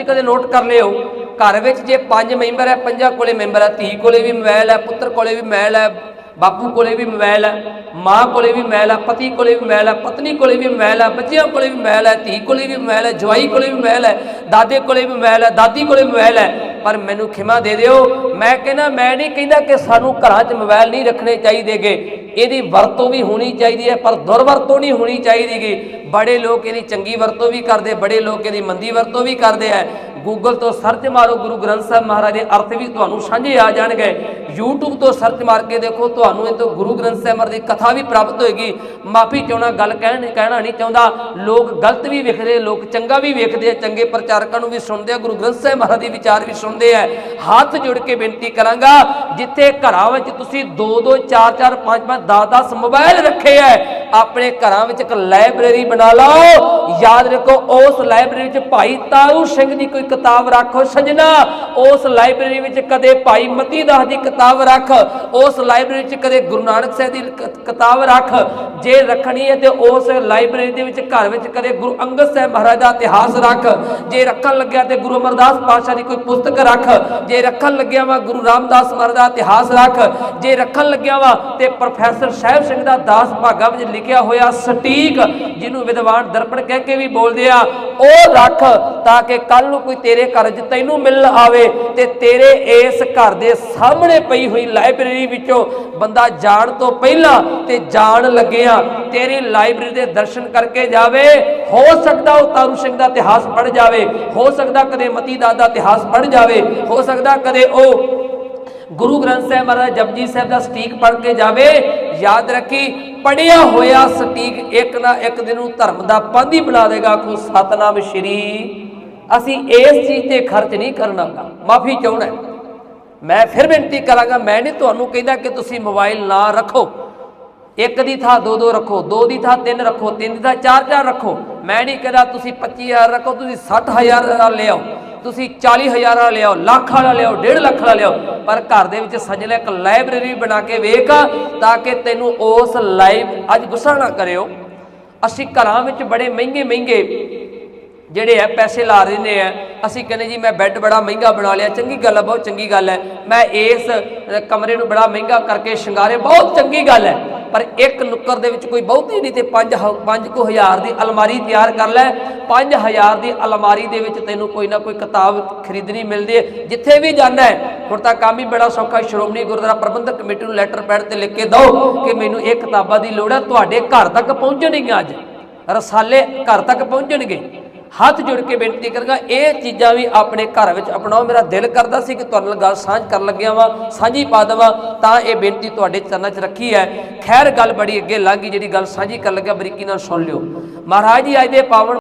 ਤੁਸੀਂ ਕਦੇ ਨੋਟ ਕਰ ਲਿਓ ਘਰ ਵਿੱਚ ਜੇ ਪੰਜ ਮੈਂਬਰ ਹੈ ਪੰਜਾਂ ਕੋਲੇ ਮੈਂਬਰ ਹੈ ਧੀ ਕੋਲੇ ਵੀ ਮੋਬਾਈਲ ਹੈ ਪੁੱਤਰ ਕੋਲੇ ਵੀ ਮੋਬਾਈਲ ਹੈ ਬਾਪੂ ਕੋਲੇ ਵੀ ਮੋਬਾਈਲ ਹੈ ਮਾਂ ਕੋਲੇ ਵੀ ਮੋਬਾਈਲ ਹੈ ਪਤੀ ਕੋਲੇ ਵੀ ਮੋਬਾਈਲ ਹੈ ਪਤਨੀ ਕੋਲੇ ਵੀ ਮੋਬਾਈਲ ਹੈ ਬੱਚਿਆਂ ਕੋਲੇ ਵੀ ਮੋਬਾਈਲ ਹੈ ਧੀ ਕੋਲੇ ਵੀ ਮੋਬਾਈਲ ਹੈ ਜਵਾਈ ਕੋਲੇ ਵੀ ਮੋਬਾਈਲ ਹੈ ਦਾਦੇ ਕੋਲੇ ਵੀ ਮੋਬਾਈਲ ਹੈ ਦਾਦੀ ਕੋਲੇ ਮੋਬਾਈਲ ਹੈ ਪਰ ਮੈਨੂੰ ਖਿਮਾ ਦੇ ਦਿਓ ਮੈਂ ਕਹਿੰਦਾ ਮੈਂ ਨਹੀਂ ਕਹਿੰਦਾ ਕਿ ਸਾਨੂੰ ਘਰਾਂ 'ਚ ਮੋਬਾਈਲ ਨਹੀਂ ਰੱਖਣੇ ਚਾਹੀਦੇਗੇ ਇਹਦੀ ਵਰਤੋਂ ਵੀ ਹੋਣੀ ਚਾਹੀਦੀ ਹੈ, ਪਰ ਦੁਰਵਰਤੋਂ ਨਹੀਂ ਹੋਣੀ ਚਾਹੀਦੀਗੀ ਬੜੇ ਲੋਕ ਇਹਦੀ ਚੰਗੀ ਵਰਤੋਂ ਵੀ ਕਰਦੇ, ਬੜੇ ਲੋਕ ਇਹਦੀ ਮੰਦੀ ਵਰਤੋਂ ਵੀ ਕਰਦੇ ਆ। ਗੂਗਲ ਤੋਂ ਸਰਚ ਮਾਰੋ, ਗੁਰੂ ਗ੍ਰੰਥ ਸਾਹਿਬ ਮਹਾਰਾਜ ਦੇ ਅਰਥ ਵੀ ਤੁਹਾਨੂੰ ਸਾਂਝੇ ਆ ਜਾਣਗੇ। YouTube ਤੋਂ ਸਰਚ ਮਾਰ ਕੇ ਦੇਖੋ, ਤੁਹਾਨੂੰ ਇਹ ਤੋਂ ਗੁਰੂ ਗ੍ਰੰਥ ਸਾਹਿਬ ਮਹਾਰਾਜ ਦੀ ਕਥਾ ਵੀ ਪ੍ਰਾਪਤ ਹੋਏਗੀ। ਮਾਫੀ ਚਾਹਣਾ, ਗੱਲ ਕਹਿਣ, ਕਹਿਣਾ ਨਹੀਂ ਚਾਹੁੰਦਾ। ਲੋਕ ਗਲਤ ਵੀ ਵੇਖਦੇ, ਲੋਕ ਚੰਗਾ ਵੀ ਵੇਖਦੇ ਆ, ਚੰਗੇ ਪ੍ਰਚਾਰਕਾਂ ਨੂੰ ਵੀ ਸੁਣਦੇ ਆ, ਗੁਰੂ ਗ੍ਰੰਥ ਸਾਹਿਬ ਮਹਾਰਾਜ ਦੇ ਵਿਚਾਰ ਵੀ ਸੁਣਦੇ ਆ। ਹੱਥ ਜੋੜ ਕੇ ਬੇਨਤੀ ਕਰਾਂਗਾ, ਜਿੱਥੇ ਘਰਾਂ ਵਿੱਚ ਤੁਸੀਂ 2 2 4 4 5 5 10 10 ਮੋਬਾਈਲ ਰੱਖੇ ਆ ਆਪਣੇ ਘਰਾਂ ਵਿੱਚ ਇੱਕ ਲਾਇਬ੍ਰੇਰੀ ਬਣਾ ਲਓ। ਯਾਦ ਰੱਖੋ, ਉਸ ਲਾਇਬ੍ਰੇਰੀ ਵਿੱਚ ਭਾਈ ਤਾਰੂ ਸਿੰਘ ਦੀ ਕੋਈ ਕਿਤਾਬ ਰੱਖੋ ਸਜਣਾ ਉਸ ਲਾਇਬ੍ਰੇਰੀ ਵਿੱਚ ਕਦੇ ਭਾਈ ਮਤੀ ਦਾਸ ਦੀ ਕਿਤਾਬ ਰੱਖ। ਉਸ ਲਾਇਬ੍ਰੇਰੀ ਵਿੱਚ ਕਦੇ ਗੁਰੂ ਨਾਨਕ ਸਾਹਿਬ ਦੀ ਕਿਤਾਬ ਰੱਖ। ਜੇ ਰੱਖਣੀ ਹੈ ਤੇ ਉਸ ਲਾਇਬ੍ਰੇਰੀ ਦੇ ਵਿੱਚ, ਘਰ ਵਿੱਚ ਕਦੇ ਗੁਰੂ ਅੰਗਦ ਸਾਹਿਬ ਮਹਾਰਾਜ ਦਾ ਇਤਿਹਾਸ ਰੱਖ। ਜੇ ਰੱਖਣ ਲੱਗਿਆ ਤੇ ਗੁਰੂ ਅਮਰਦਾਸ ਪਾਤਸ਼ਾਹ ਦੀ ਕੋਈ ਪੁਸਤਕ ਰੱਖ। ਜੇ ਰੱਖਣ ਲੱਗਿਆ ਵਾ ਗੁਰੂ ਰਾਮਦਾਸ ਮਹਾਰਾਜ ਦਾ ਇਤਿਹਾਸ ਰੱਖ। ਜੇ ਰੱਖਣ ਲੱਗਿਆ ਵਾ ਤੇ ਪ੍ਰੋਫੈਸਰ ਸਾਹਿਬ ਸਿੰਘ ਦਾ ਦਾਸ ਭਾਗਾ ਵਿੱਚ ਲਿਖਿਆ ਹੋਇਆ ਸਟੀਕ, ਜਿਹਨੂੰ ਵਿਦਵਾਨ ਦਰਪਣ ਕਹਿ ਕੇ ਵੀ ਬੋਲਦੇ ਆ, ਉਹ ਰੱਖ ਤਾਂ ਕਿ ਕੱਲ ਨੂੰ ਕੋਈ ਤੇਰੇ ਘਰ 'ਚ ਤੈਨੂੰ ਮਿਲਣ ਆਵੇ ਤੇ ਤੇਰੇ ਇਸ ਘਰ ਦੇ ਸਾਹਮਣੇ ਪਈ ਹੋਈ ਲਾਇਬ੍ਰੇਰੀ ਵਿੱਚੋਂ ਬੰਦਾ ਜਾਣ ਤੋਂ ਪਹਿਲਾਂ ਤੇ ਜਾਣ ਲੱਗਿਆ ਤੇਰੀ ਲਾਇਬ੍ਰੇਰੀ ਦੇ ਦਰਸ਼ਨ ਕਰਕੇ ਜਾਵੇ। ਹੋ ਸਕਦਾ ਉਹ ਤਾਰੂ ਸਿੰਘ ਦਾ ਇਤਿਹਾਸ ਪੜ੍ਹ ਜਾਵੇ, ਹੋ ਸਕਦਾ ਕਦੇ ਮਤੀ ਦਾਸ ਦਾ ਇਤਿਹਾਸ ਪੜ੍ਹ ਜਾਵੇ, ਹੋ ਸਕਦਾ ਕਦੇ ਉਹ ਗੁਰੂ ਗ੍ਰੰਥ ਸਾਹਿਬ ਮਹਾਰਾਜ ਜਪਜੀ ਸਾਹਿਬ ਦਾ ਸਟੀਕ ਪੜ੍ਹ ਕੇ ਜਾਵੇ ਯਾਦ ਰੱਖੀ ਪੜਿਆ ਹੋਇਆ ਸਟੀਕ ਇੱਕ ਨਾ ਇੱਕ ਦਿਨ ਨੂੰ ਧਰਮ ਦਾ ਪਾਂਧੀ ਬਣਾ ਦੇਗਾ, ਆਖੋ ਸਤਨਾਮ ਸ਼੍ਰੀ। ਅਸੀਂ ਇਸ ਚੀਜ਼ ਤੇ ਖਰਚ ਨਹੀਂ ਕਰਨਾਗਾ, ਮਾਫੀ ਚਾਹਣਾ ਮੈਂ ਫਿਰ ਬੇਨਤੀ ਕਰਾਂਗਾ, ਮੈਂ ਨਹੀਂ ਤੁਹਾਨੂੰ ਕਹਿੰਦਾ ਕਿ ਤੁਸੀਂ ਮੋਬਾਈਲ ਨਾ ਰੱਖੋ। ਇੱਕ ਦੀ ਥਾਂ ਦੋ ਦੋ ਰੱਖੋ, ਦੋ ਦੀ ਥਾਂ ਤਿੰਨ ਰੱਖੋ, ਤਿੰਨ ਦੀ ਥਾਂ ਚਾਰ ਚਾਰ ਰੱਖੋ। ਮੈਂ ਨਹੀਂ ਕਹਿੰਦਾ ਤੁਸੀਂ 25000 ਰੱਖੋ, ਤੁਸੀਂ 60000 ਦਾ ਲਿਆਓ ਤੁਸੀਂ 40000 ਵਾਲਾ ਲਿਆਓ, ਲੱਖ ਵਾਲਾ ਲਿਆਓ 1.5 ਲੱਖ ਵਾਲਾ ਲਿਆਓ, ਪਰ ਘਰ ਦੇ ਵਿੱਚ ਸਜਣਾ ਇੱਕ ਲਾਇਬ੍ਰੇਰੀ ਬਣਾ ਕੇ ਵੇਖ ਤਾਂ ਕਿ ਤੈਨੂੰ ਉਸ ਲਾਈਵ ਅੱਜ ਗੁੱਸਾ ਨਾ ਕਰਿਓ। ਅਸੀਂ ਘਰਾਂ ਵਿੱਚ ਬੜੇ ਮਹਿੰਗੇ ਮਹਿੰਗੇ ਜਿਹੜੇ ਆ ਪੈਸੇ ਲਾ ਰਹੇ ਨੇ ਆ। ਅਸੀਂ ਕਹਿੰਦੇ ਜੀ ਮੈਂ ਬੈੱਡ ਬੜਾ ਮਹਿੰਗਾ ਬਣਾ ਲਿਆ, ਚੰਗੀ ਗੱਲ ਹੈ ਬਹੁਤ ਚੰਗੀ ਗੱਲ ਹੈ ਮੈਂ ਇਸ ਕਮਰੇ ਨੂੰ ਬੜਾ ਮਹਿੰਗਾ ਕਰਕੇ ਸ਼ਿੰਗਾਰੇ ਬਹੁਤ ਚੰਗੀ ਗੱਲ ਹੈ ਪਰ ਇੱਕ ਨੁੱਕਰ ਦੇ ਵਿੱਚ ਕੋਈ ਬਹੁਤੀ ਨਹੀਂ ਤੇ 5 5 ਕੁ ਹਜ਼ਾਰ ਦੀ ਅਲਮਾਰੀ ਤਿਆਰ ਕਰ ਲੈ। 5000 ਦੀ ਅਲਮਾਰੀ ਦੇ ਵਿੱਚ ਤੈਨੂੰ ਕੋਈ ਨਾ ਕੋਈ ਕਿਤਾਬ ਖਰੀਦਣੀ ਮਿਲਦੀ ਹੈ, ਜਿੱਥੇ ਵੀ ਜਾਣਾ ਹੈ। ਹੁਣ ਤਾਂ ਕੰਮ ਹੀ ਬੜਾ ਸੌਖਾ ਸ਼੍ਰੋਮਣੀ ਗੁਰਦੁਆਰਾ ਪ੍ਰਬੰਧਕ ਕਮੇਟੀ ਨੂੰ ਲੈਟਰ ਪੈਡ ਤੇ ਲਿਖ ਕੇ ਦਿਓ ਕਿ ਮੈਨੂੰ ਇਹ ਕਿਤਾਬਾਂ ਦੀ ਲੋੜ ਹੈ। ਤੁਹਾਡੇ ਘਰ ਤੱਕ ਪਹੁੰਚਣਗੀਆਂ ਅੱਜ। ਰਸਾਲੇ ਘਰ ਤੱਕ ਪਹੁੰਚਣਗੇ। ਹੱਥ ਜੋੜ ਕੇ ਬੇਨਤੀ ਕਰਾਂਗਾ, ਇਹ ਚੀਜ਼ਾਂ ਵੀ ਆਪਣੇ ਘਰ ਵਿੱਚ ਅਪਣਾਓ। ਮੇਰਾ ਦਿਲ ਕਰਦਾ ਸੀ ਕਿ ਤੁਹਾਡੇ ਨਾਲ ਗੱਲ ਸਾਂਝ ਕਰਨ ਲੱਗਿਆ ਵਾਂ, ਸਾਂਝੀ ਪਾ ਦੇਵਾਂ, ਤਾਂ ਇਹ ਬੇਨਤੀ ਤੁਹਾਡੇ ਚਰਨਾਂ 'ਚ ਰੱਖੀ ਹੈ। ਖੈਰ, ਗੱਲ ਬੜੀ ਅੱਗੇ ਲੰਘ ਗਈ, ਜਿਹੜੀ ਗੱਲ ਸਾਂਝੀ ਕਰਨ ਲੱਗਿਆ ਬਰੀਕੀ ਨਾਲ ਸੁਣ ਲਿਓ। ਮਹਾਰਾਜ ਜੀ, ਅੱਜ ਦੇ ਪਾਵਨ